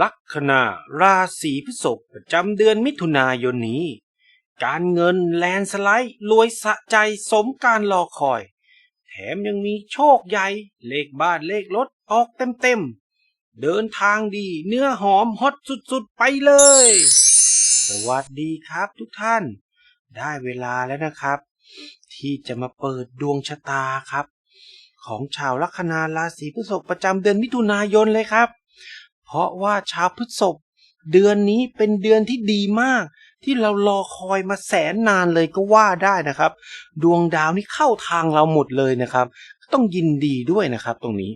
ลัคนาราศีพฤษภประจำเดือนมิถุนายนนี้ การเงินแลนสไลด์รวยสะใจสมการรอคอย แถมยังมีโชคใหญ่ เลขบ้านเลขรถออกเต็มๆ เดินทางดีเนื้อหอมฮอตสุดๆ ไปเลย สวัสดีครับทุกท่าน ได้เวลาแล้วนะครับ ที่จะมาเปิดดวงชะตาครับ ของชาวลัคนาราศีพฤษภประจำเดือนมิถุนายนเลยครับ เพราะว่าชาวพฤษภเดือนนี้เป็นเดือนที่ดีมาก ที่เรารอคอยมาแสนนานเลยก็ว่าได้นะครับ ดวงดาวนี่เข้าทางเราหมดเลยนะครับต้องยินดีด้วยนะครับตรงนี้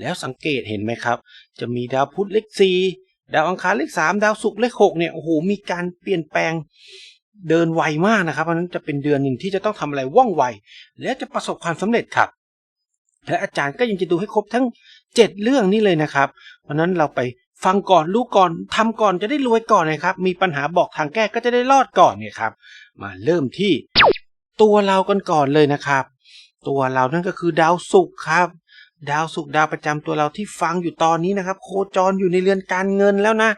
แล้วสังเกตเห็นไหมครับ จะมีดาวพุธเลขสี่ดาวอังคารเลขสามดาวศุกร์เลขหกเนี่ยโอ้โหมีการเปลี่ยนแปลงเดินไวมากนะครับเพราะนั้นจะเป็นเดือนหนึ่งที่จะต้องทำอะไรว่องไว และจะประสบความสำเร็จครับและอาจารย์ก็ยังจะดูให้ครบทั้ง 7 เรื่องนี้เลยนะครับ เพราะนั้นเราไปฟังก่อนรู้ก่อนทำก่อนจะได้รวยก่อนนะครับมีปัญหาบอกทางแก้ก็จะได้รอดก่อนเนี่ยครับ มาเริ่มที่ตัวเรากันก่อนเลยนะครับ ตัวเรานั่นก็คือดาวศุกร์ครับ ดาวศุกร์ดาวประจำตัวเราที่ฟังอยู่ตอนนี้นะครับ โคจรอยู่ในเรือนการเงินแล้วนะ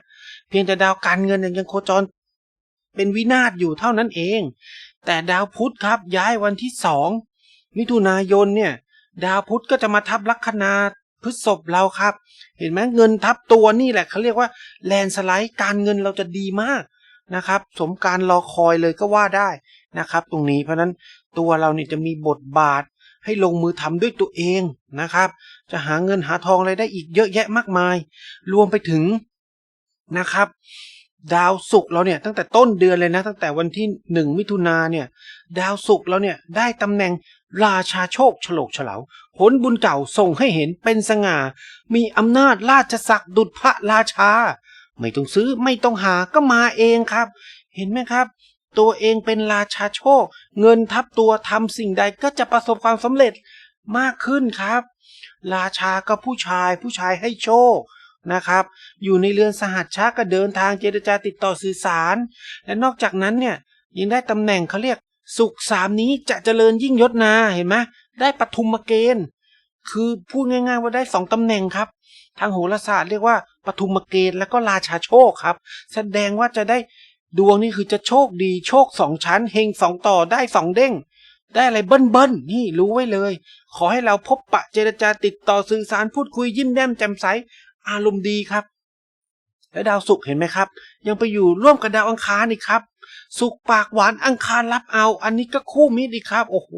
เพียงแต่ดาวการเงินยังโคจร เป็นวินาศอยู่เท่านั้นเอง แต่ดาวพุธครับย้ายวันที่สองมิถุนายนเนี่ย ดาวพุธก็จะมาทับลัคนา พฤษภเราครับ เห็นไหมเงินทับตัวนี่แหละเขาเรียกว่าแลนสไลด์การเงินเราจะดีมากนะครับ สมการรอคอยเลยก็ว่าได้นะครับ ตรงนี้เพราะฉะนั้นตัวเราเนี่ยจะมีบทบาทให้ลงมือทำด้วยตัวเองนะครับ จะหาเงินหาทองอะไรได้อีกเยอะแยะมากมาย รวมไปถึงนะครับ ดาวศุกร์เราเนี่ยตั้งแต่ต้นเดือนเลยนะ ตั้งแต่วันที่หนึ่งมิถุนาเนี่ยดาวศุกร์เราเนี่ยได้ตำแหน่งราชาโชคฉลกเฉลาผลบุญเก่าส่งให้เห็นเป็นสง่า มีอำนาจราชศักดิ์ดุจพระราชา ไม่ต้องซื้อไม่ต้องหาก็มาเองครับ เห็นไหมครับ ตัวเองเป็นราชาโชค เงินทับตัวทำสิ่งใดก็จะประสบความสำเร็จมากขึ้นครับ ราชาก็ผู้ชายผู้ชายให้โชค นะครับ อยู่ในเรือนสหัชชาก็เดินทางเจรจาติดต่อสื่อสาร และนอกจากนั้นเนี่ยยังได้ตำแหน่งเขาเรียกสุขสามนี้จะเจริญยิ่งยศนาเห็นไหมได้ปฐุมเกณฑ์ คือพูดง่ายๆว่าได้สองตำแหน่งครับ ทางโหราศาสตร์เรียกว่าปฐุมเกณฑ์แล้วก็ราชาโชคครับ แสดงว่าจะได้ดวงนี่คือจะโชคดีโชคสองชั้นเฮงสองต่อได้สองเด้ง ได้อะไรเบิ้ลเบิ้ลนี่รู้ไว้เลย ขอให้เราพบปะเจรจาติดต่อสื่อสารพูดคุยยิ้มแย้มแจ่มใส อารมณ์ดีครับ และดาวศุกร์เห็นไหมครับ ยังไปอยู่ร่วมกับดาวอังคารอีกครับสุกปากหวานอังคารรับเอา อันนี้ก็คู่มิตรอีกครับ โอ้โห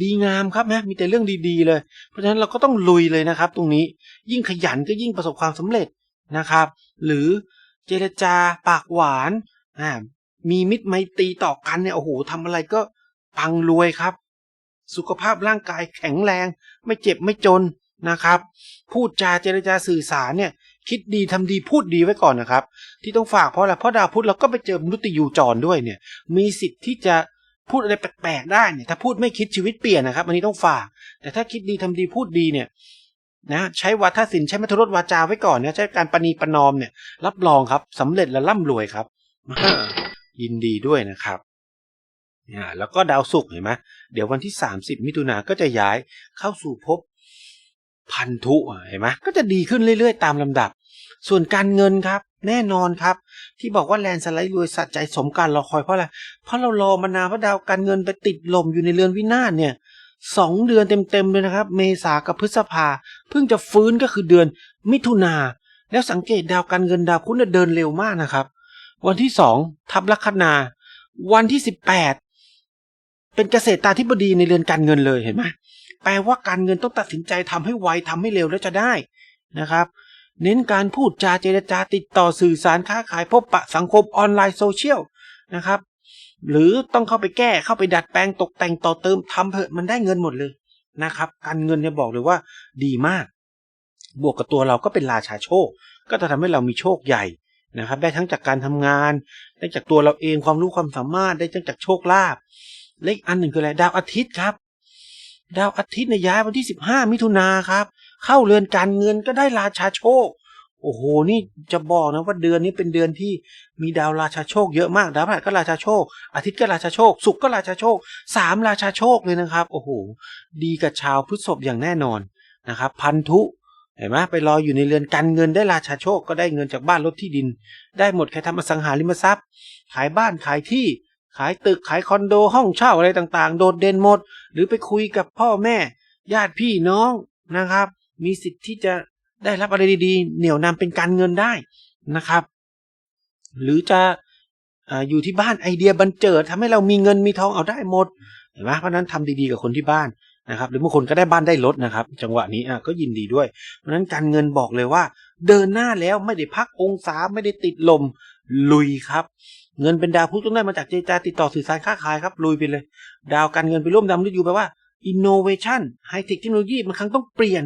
ดีงามครับนะมีแต่เรื่องดีๆเลย เพราะฉะนั้นเราก็ต้องลุยเลยนะครับ ตรงนี้ยิ่งขยันก็ยิ่งประสบความสำเร็จนะครับ หรือเจรจาปากหวานอ่ามีมิตรไมตรีต่อกันเนี่ยโอ้โหทำอะไรก็ปังรวยครับ สุขภาพร่างกายแข็งแรง ไม่เจ็บไม่จน นะครับ พูดจาเจรจาสื่อสารเนี่ย คิดดีทำดีพูดดีไว้ก่อนนะครับ ที่ต้องฝากเพราะอะไรเพราะดาวพุธเราก็ไปเจอมนุษย์ยูจรด้วยเนี่ย มีสิทธิ์ที่จะพูดอะไรแปลกๆได้เนี่ยถ้าพูดไม่คิดชีวิตเปลี่ยนนะครับอันนี้ต้องฝาก แต่ถ้าคิดดีทำดีพูดดีเนี่ยนะใช้วาทศิลป์ใช้มัทรสวาจาไว้ก่อนเนี่ยใช้การประนีประนอมเนี่ยรับรองครับสำเร็จและร่ำรวยครับยินดีด้วยนะครับอ่าแล้วก็ดาวศุกร์เห็นไหมเดี๋ยววันที่ 30 มิถุนาก็จะย้ายเข้าสู่ภพ พันธุเห็นไหมก็จะดีขึ้นเรื่อยๆ ตามลำดับ ส่วนการเงินครับ แน่นอนครับ ที่บอกว่าแลนสไลด์รวยสัจใจสมการรอคอยเพราะอะไรเพราะเรารอมานานเพราะดาวการเงินไปติดลมอยู่ในเรือนวินาศเนี่ยสองเดือนเต็มๆเลยนะครับ เมษากับพฤษภาเพิ่งจะฟื้นก็คือเดือนมิถุนาแล้วสังเกตดาวการเงินดาวพุธเดินเร็วมากนะครับ วันที่สองทับลัคนา วันที่สิบแปดเป็นเกษตรตาธิบดีในเรือนการเงินเลยเห็นไหม แปลว่าการเงินต้องตัดสินใจทำให้ไวทำให้เร็วแล้วจะได้นะครับ เน้นการพูดจาเจรจาติดต่อสื่อสารค้าขายพบปะสังคมออนไลน์โซเชียลนะครับ หรือต้องเข้าไปแก้เข้าไปดัดแปลงตกแต่งต่อเติมทำเถอะมันได้เงินหมดเลยนะครับ การเงินเนี่ยบอกเลยว่าดีมาก บวกกับตัวเราก็เป็นราชาโชค ก็จะทำให้เรามีโชคใหญ่นะครับ ได้ทั้งจากการทำงาน ได้จากตัวเราเองความรู้ความสามารถได้ทั้งจากโชคลาภและอีกอันหนึ่งคืออะไรดาวอาทิตย์ครับ ดาวอาทิตย์ในย้ายวันที่ 15 มิถุนาครับ เข้าเรือนการเงินก็ได้ราชาโชค โอ้โห นี่จะบอกนะว่าเดือนนี้เป็นเดือนที่มีดาวราชาโชคเยอะมาก ดาวพฤหัสก็ราชาโชค อาทิตย์ก็ราชาโชค ศุกร์ก็ราชาโชคสามราชาโชคเลยนะครับ โอ้โห ดีกับชาวพฤษภอย่างแน่นอนนะครับ พันธุเห็นไหมไปรออยู่ในเรือนการเงินได้ราชาโชคก็ได้เงินจากบ้านรถที่ดิน ได้หมดใครทำอสังหาริมทรัพย์ ขายบ้านขายที่ ขายตึกขายคอนโดห้องเช่าอะไรต่างๆ โดดเด่นหมด หรือไปคุยกับพ่อแม่ ญาติพี่น้องนะครับ มีสิทธิ์ที่จะได้รับอะไรดีๆ เหนี่ยวนำเป็นการเงินได้นะครับ หรือจะอยู่ที่บ้านไอเดียบันเจิดทำให้เรามีเงินมีทองเอาได้หมดเห็นไหมเพราะฉะนั้นทำดีๆกับคนที่บ้านนะครับ หรือบางคนก็ได้บ้านได้รถนะครับ จังหวะนี้อะก็ยินดีด้วย เพราะฉะนั้นการเงินบอกเลยว่า เดินหน้าแล้วไม่ได้พักองศาไม่ได้ติดลมลุยครับ เงินเป็นดาวพุธต้องได้มาจากเจรจาติดต่อสื่อสารค้าขายครับลุยไปเลย ดาวการเงินไปร่วมดำฤอยู่แปลว่า innovation ไฮเทคเทคโนโลยีมันครั้งต้องเปลี่ยน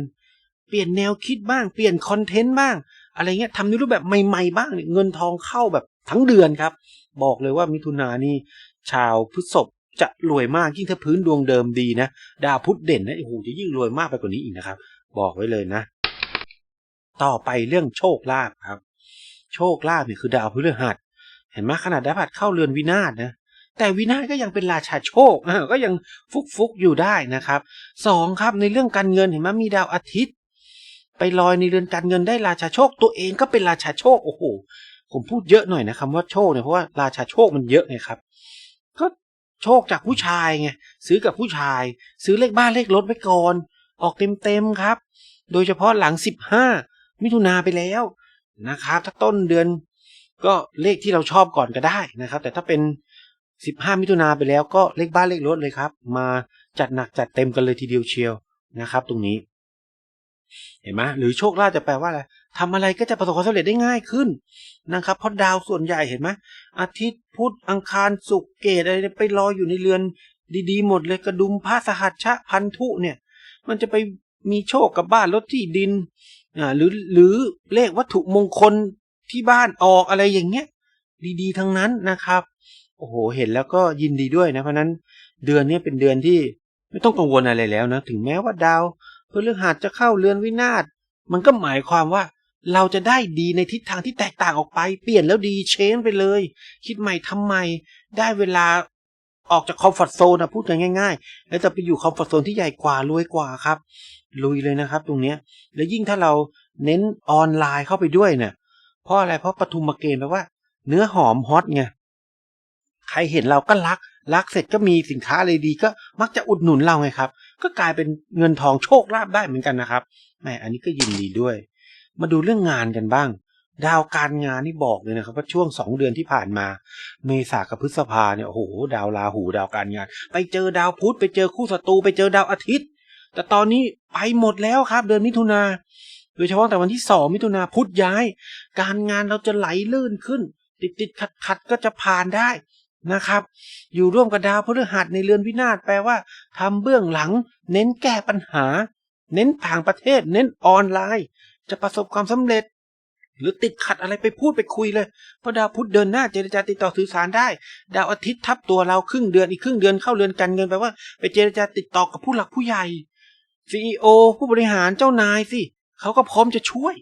เปลี่ยนแนวคิดบ้างเปลี่ยนคอนเทนต์บ้าง อะไรเงี้ยทำในรูปแบบใหม่ๆบ้างเเงินทองเข้าแบบทั้งเดือนครับ บอกเลยว่ามิถุนานนี่ชาวพฤษภจะรวยมากยิ่งถ้าพื้นดวงเดิมดีนะ ดาวพุธเด่นนะโอ้โหจะยิ่งรวยมากไปกว่านี้อีกนะครับ บอกไว้เลยนะ ต่อไปเรื่องโชคลาภครับ โชคลาภเนี่ยคือดาวพฤหัส เห็นไหมขนาดดาวพฤหัสเข้าเรือนวินาศนะแต่วินาศก็ยังเป็นราชาโชคก็ยังฟุกฟุกอยู่ได้นะครับสองครับในเรื่องการเงินเห็นไหมมีดาวอาทิตย์ ไปลอยในเรือนการเงินได้ราชาโชค ตัวเองก็เป็นราชาโชคโอ้โหผมพูดเยอะหน่อยนะคำว่าโชคเนี่ยเพราะว่าราชาโชคมันเยอะไงครับ ก็โชคจากผู้ชายไงซื้อกับผู้ชาย ซื้อเลขบ้านเลขรถไว้ก่อน ออกเต็มๆครับ โดยเฉพาะหลังสิบห้ามิถุนาไปแล้วนะครับ ถ้าต้นเดือน ก็เลขที่เราชอบก่อนก็ได้นะครับ แต่ถ้าเป็นสิบห้ามิถุนาไปแล้วก็เลขบ้านเลขรถเลยครับ มาจัดหนักจัดเต็มกันเลยทีเดียวเชียวนะครับ ตรงนี้ เห็นไหมหรือโชคลาภจะแปลว่าอะไรทำอะไรก็จะประสบความสำเร็จได้ง่ายขึ้นนะครับเพราะดาวส่วนใหญ่เห็นไหมอาทิตย์พุธอังคารศุกร์เกตอะไรไปรออยู่ในเรือน ดีๆ หมดเลยกระดุมพระสหัสชะพันธุเนี่ย มันจะไปมีโชคกับบ้านรถที่ดินอ่าหรือหรือเลขวัตถุมงคล ที่บ้านออกอะไรอย่างเงี้ย ดีๆ ทั้งนั้นนะครับ โอ้โห เห็นแล้วก็ยินดีด้วยนะ เพราะนั้นเดือนนี้เป็นเดือนที่ไม่ต้องกังวลอะไรแล้วนะ ถึงแม้ว่าดาวพฤหัสจะเข้าเรือนวินาศมันก็หมายความว่าเราจะได้ดีในทิศทางที่แตกต่างออกไป เปลี่ยนแล้วดีเชนไปเลย คิดใหม่ทำใหม่ได้เวลาออกจากคอมฟอร์ทโซนนะพูดกันง่าย ๆ แล้วจะไปอยู่คอมฟอร์ทโซนที่ใหญ่กว่ารวยกว่าครับ ลุยเลยนะครับตรงเนี้ย แล้วยิ่งถ้าเราเน้นออนไลน์เข้าไปด้วยเนี่ย เพราะอะไรเพราะปทุมเกณฑ์แปลว่า เนื้อหอมฮอตไงใครเห็นเราก็รัก รักเสร็จก็มีสินค้าอะไรดีก็มักจะอุดหนุนเราไงครับ ก็กลายเป็นเงินทองโชคลาภได้เหมือนกันนะครับแหมอันนี้ก็ยินดีด้วย มาดูเรื่องงานกันบ้าง ดาวการงานนี่บอกเลยนะครับว่าช่วงสองเดือนที่ผ่านมา เมษากับพฤษภาเนี่ยโอ้โหดาวราหูดาวการงาน ไปเจอดาวพุธไปเจอคู่ศัตรูไปเจอดาวอาทิตย์ แต่ตอนนี้ไปหมดแล้วครับ เดือนมิถุนา โดยเฉพาะแต่วันที่สองมิถุนาพุธย้าย การงานเราจะไหลลื่นขึ้น ติดติดขัดขัดก็จะผ่านได้นะครับ อยู่ร่วมกับดาวพฤหัสในเรือนวินาศแปลว่าทำเบื้องหลัง เน้นแก้ปัญหา เน้นต่างประเทศ เน้นออนไลน์ จะประสบความสำเร็จ หรือติดขัดอะไรไปพูดไปคุยเลยเพราะดาวพุธเดินหน้าเจรจาติดต่อสื่อสารได้ ดาวอาทิตย์ทับตัวเราครึ่งเดือนอีกครึ่งเดือนเข้าเรือนการเงินแปลว่าไปเจรจาติดต่อกับผู้หลักผู้ใหญ่ซีอผู้บริหารเจ้านายสิ เขาก็พร้อมจะช่วย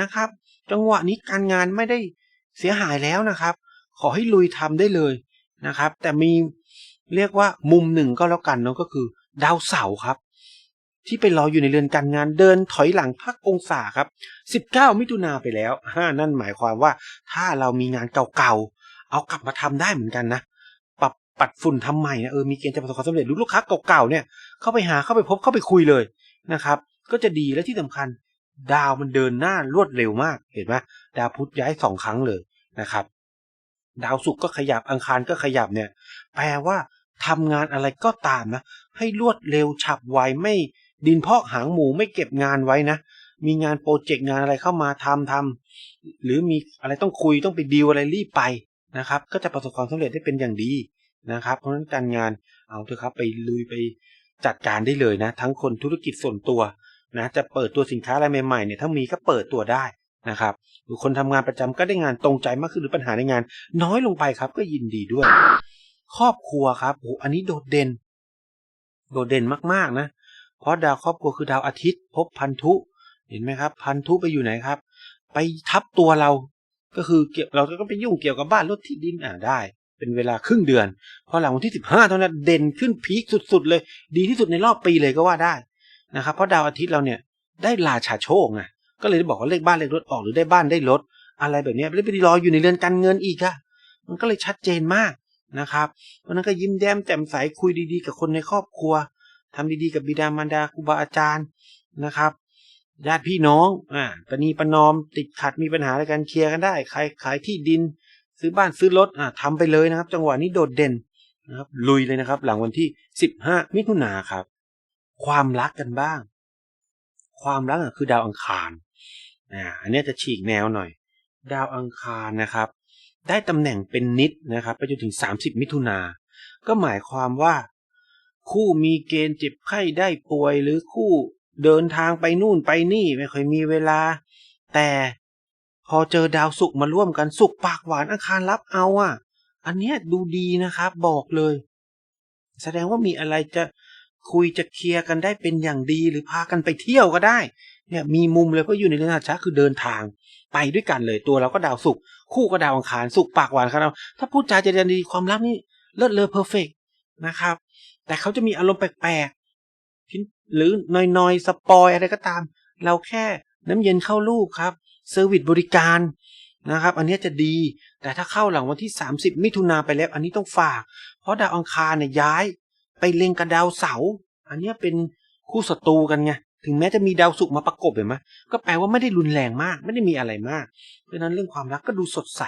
นะครับ จังหวะนี้การงานไม่ได้เสียหายแล้วนะครับ ขอให้ลุยทำได้เลยนะครับ แต่มีเรียกว่ามุมหนึ่งก็แล้วกันเนาะก็คือ ดาวเสาร์ครับ ที่ไปรออยู่ในเรือนการงานเดินถอยหลังพักองศาครับ 19 มิถุนาไปแล้วนั่นหมายความว่าถ้าเรามีงานเก่าๆเอากลับมาทำได้เหมือนกันนะปรับปัดฝุ่นทำใหม่นะเออมีเกณฑ์จะประสบความสำเร็จรู้ลูกค้าเก่าๆเนี่ยเข้าไปหาเข้าไปพบเข้าไปคุยเลยนะครับ ก็จะดีและที่สำคัญ ดาวมันเดินหน้ารวดเร็วมากเห็นไหมดาวพุธย้ายสองครั้งเลยนะครับ ดาวศุกร์ก็ขยับอังคารก็ขยับเนี่ย แปลว่าทำงานอะไรก็ตามนะ ให้รวดเร็วฉับไวไม่ดินพอกหางหมูไม่เก็บงานไว้นะ มีงานโปรเจกต์งานอะไรเข้ามาทำทำหรือมีอะไรต้องคุยต้องไปดีลอะไรรีบไปนะครับ ก็จะประสบความสำเร็จได้เป็นอย่างดีนะครับ เพราะฉะนั้นการงานเอาเถอะครับไปลุยไปจัดการได้เลยนะ ทั้งคนธุรกิจส่วนตัว นะจะเปิดตัวสินค้าอะไรใหม่ๆเนี่ยถ้ามีก็เปิดตัวได้นะครับหรือคนทำงานประจำก็ได้งานตรงใจมากขึ้นหรือปัญหาในงาน น้อยลงไปครับก็ยินดีด้วย ครอบครัวครับโอ้อันนี้โดดเด่น โดดเด่นมากๆนะ เพราะดาวครอบครัวคือดาวอาทิตย์ พบพันธุเห็นไหมครับ พันธุไปอยู่ไหนครับ ไปทับตัวเรา ก็คือเกี่ยวเราก็ไปยุ่งเกี่ยวกับบ้านรถที่ดินอ่าได้ เป็นเวลาครึ่งเดือนพอหลังวันที่สิบห้าเท่านั้นเด่นขึ้นพีคสุดๆเลย ดีที่สุดในรอบปีเลยก็ว่าได้ นะครับเพราะดาวอาทิตย์เราเนี่ยได้ราชาโชคไงก็เลยได้บอกว่าเลขบ้านเลขรถออกหรือได้บ้านได้รถอะไรแบบนี้แล้วไปรออยู่ในเรือนการเงินอีกอะมันก็เลยชัดเจนมากนะครับเพราะนั้นก็ยิ้มแย้มแจ่มใสคุยดีๆ กับคนในครอบครัวทำดีๆกับบิดามารดาครูบาอาจารย์นะครับญาติพี่น้องอ่าปณีประนอมติดขัดมีปัญหาอะไรกันเคลียร์กันได้ใครขายที่ดิน ซื้อบ้านซื้อรถอ่าทำไปเลยนะครับ จังหวะนี้โดดเด่นนะครับลุยเลยนะครับ หลังวันที่ 15 มิถุนาครับ ความรักกันบ้าง ความรักคือดาวอังคารอ่าอันนี้จะฉีกแนวหน่อย ดาวอังคารนะครับ ได้ตำแหน่งเป็นนิดนะครับไปจนถึง 30 มิถุนาก็หมายความว่า คู่มีเกณฑ์เจ็บไข้ได้ป่วยหรือคู่เดินทางไปนู่นไปนี่ไม่ค่อยมีเวลา แต่พอเจอดาวศุกมาร่วมกันศุกปากหวานอังคารรับเอาอะ อันเนี้ยดูดีนะครับ บอกเลย แสดงว่ามีอะไรจะ คุยจะเคลียร์กันได้เป็นอย่างดีหรือพากันไปเที่ยวก็ได้ เนี่ยมีมุมเลยเพราะอยู่ในเรืองอาชะคือเดินทาง ไปด้วยกันเลยตัวเราก็ดาวศุกคู่ก็ดาวอังคารศุกปากหวานครับเราถ้าพูดจาเจริญดีความรักนี่เลิศเลอเพอร์เฟกนะครับ แต่เขาจะมีอารมณ์แปลกๆหรือน้อยๆสปอยอะไรก็ตาม เราแค่น้ำเย็นเข้าลูกครับเซอร์วิสบริการนะครับ อันนี้จะดี แต่ถ้าเข้าหลังวันที่ 30 มิถุนาไปแล้ว อันนี้ต้องฝาก เพราะดาวอังคารเนี่ยย้าย ไปเล็งกับดาวเสาร์อันนี้เป็นคู่ศัตรูกันไงถึงแม้จะมีดาวศุกร์มาประกบเห็นไหมก็แปลว่าไม่ได้รุนแรงมาก ไม่ได้มีอะไรมาก เพราะนั้นเรื่องความรักก็ดูสดใส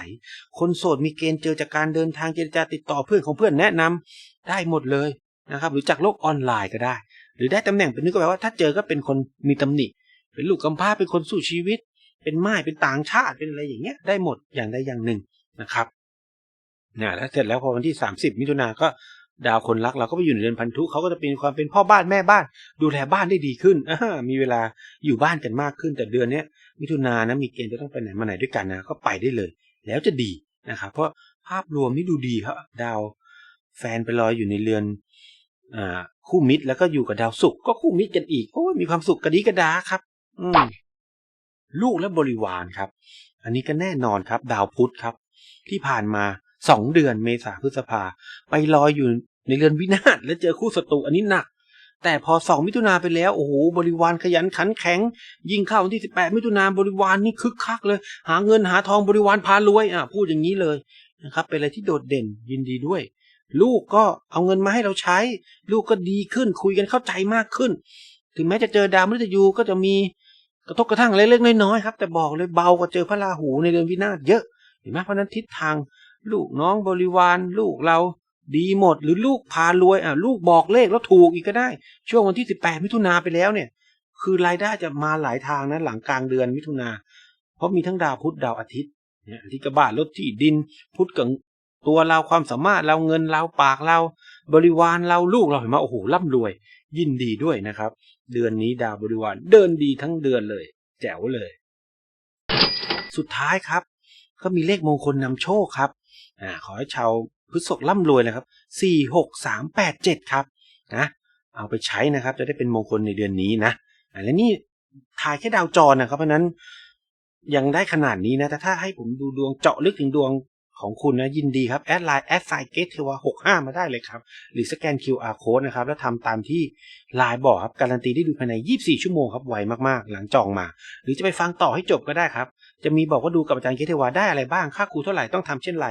คนโสดมีเกณฑ์เจอจากการเดินทางเจรจาติดต่อเพื่อนของเพื่อนแนะนำได้หมดเลยนะครับ หรือจากโลกออนไลน์ก็ได้ หรือได้ตำแหน่งเป็นนึกก็แปลว่าถ้าเจอก็เป็นคนมีตำหนิ เป็นลูกกำพร้าเป็นคนสู้ชีวิต เป็นไม้เป็นต่างชาติเป็นอะไรอย่างเงี้ยได้หมดอย่างใดอย่างหนึ่งนะครับเนี่ยแล้วเสร็จแล้วพอวันที่ 30 มิถุนาก็ ดาวคนรักเราก็ไปอยู่ในเดือนพันธุเขาก็จะเป็นความเป็นพ่อบ้านแม่บ้าน ดูแลบ้านได้ดีขึ้นมีเวลาอยู่บ้านกันมากขึ้น แต่เดือนนี้มิถุนานะมีเกณฑ์จะต้องไปไหนมาไหนด้วยกันนะก็ไปได้เลย แล้วจะดีนะครับเพราะภาพรวมนี่ดูดีครับดาวแฟนไปลอยอยู่ในเรือนอ่าคู่มิตรแล้วก็อยู่กับดาวศุกร์ก็คู่มิตรกันอีกโอ้มีความสุขกระดีกระดาครับ อืมลูกและบริวารครับ อันนี้ก็แน่นอนครับ ดาวพุธครับ ที่ผ่านมา สองเดือนเมษาพฤษภา ไปลอยอยู่ในเรือนวินาศแล้วเจอคู่ศัตรูอันนี้หนัก แต่พอสองมิถุนาไปแล้ว โอ้โห บริวารขยันขันแข็ง ยิ่งเข้าวันที่สิบแปดมิถุนาบริวารนี่คึกคักเลย หาเงินหาทองบริวารพารวยอะพูดอย่างนี้เลยนะครับ เป็นอะไรที่โดดเด่นยินดีด้วย ลูกก็เอาเงินมาให้เราใช้ ลูกก็ดีขึ้นคุยกันเข้าใจมากขึ้น ถึงแม้จะเจอดาวมฤตยูก็จะมีกระทบกระทั่งเล็กๆน้อยๆครับ แต่บอกเลยเบากว่าเจอพระราหูในเดือนวินาศเยอะเห็นไหมเพราะนั้นทิศทาง ลูกน้องบริวารลูกเราดีหมดหรือลูกพารวยอะลูกบอกเลขแล้วถูกอีกก็ได้ ช่วงวันที่สิบแปดมิถุนาไปแล้วเนี่ย คือรายได้จะมาหลายทางนะหลังกลางเดือนมิถุนาเพราะมีทั้งดาวพุธดาวอาทิตย์เนี่ยอาทิตย์กบาทลดที่ดิน พุธกับตัวเราความสามารถเราเงินเราปากเรา บริวารเราลูกเราเห็นไหมโอ้โหร่ำรวย ยินดีด้วยนะครับ เดือนนี้ดาวบริวารเดินดีทั้งเดือนเลย แจ๋วเลย สุดท้ายครับ ก็มีเลขมงคลนำโชคครับ อ่าขอให้ชาวพฤษภร่ำรวยนะครับสี่หกสามแปดเจ็ดครับนะเอาไปใช้นะครับ จะได้เป็นมงคลในเดือนนี้นะอ่าและนี่ถ่ายแค่ดาวจรนะครับ เพราะฉะนั้นยังได้ขนาดนี้นะแต่ถ้าให้ผมดูดวงเจาะลึกถึงดวงของคุณนะยินดีครับ แอดไลน์แอดไซเกตเทวาหกห้ามาได้เลยครับ หรือสแกน QR code นะครับ แล้วทำตามที่ไลน์บอกครับ การันตีได้ดูภายใน 24 ชั่วโมงครับ ไวมากๆ หลังจองมา หรือจะไปฟังต่อให้จบก็ได้ครับ จะมีบอกว่าดูกับอาจารย์เกเทวาได้อะไรบ้างค่าครูเท่าไหร่ต้องทำเช่นไร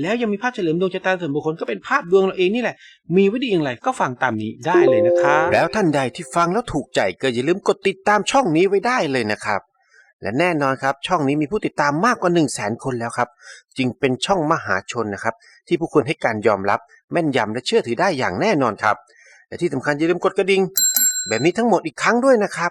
แล้วยังมีภาพเฉลิมดวงชะตาส่วนบุคคลก็เป็นภาพดวงเราเองนี่แหละ มีว้ดีอย่างไรก็ฟังตามนี้ได้เลยนะครับ แล้วท่านใดที่ฟังแล้วถูกใจก็อย่าลืมกดติดตามช่องนี้ไว้ได้เลยนะครับ และแน่นอนครับช่องนี้มีผู้ติดตามมากกว่า 1 0 0 0 0แสนคนแล้วครับ จึงเป็นช่องมหาชนนะครับ ที่ผู้คนให้การยอมรับ แม่นยำและเชื่อถือได้อย่างแน่นอนครับและที่สำคัญอย่าลืมกดกระดิ่งแบบนี้ทั้งหมดอีกครั้งด้วยนะครับ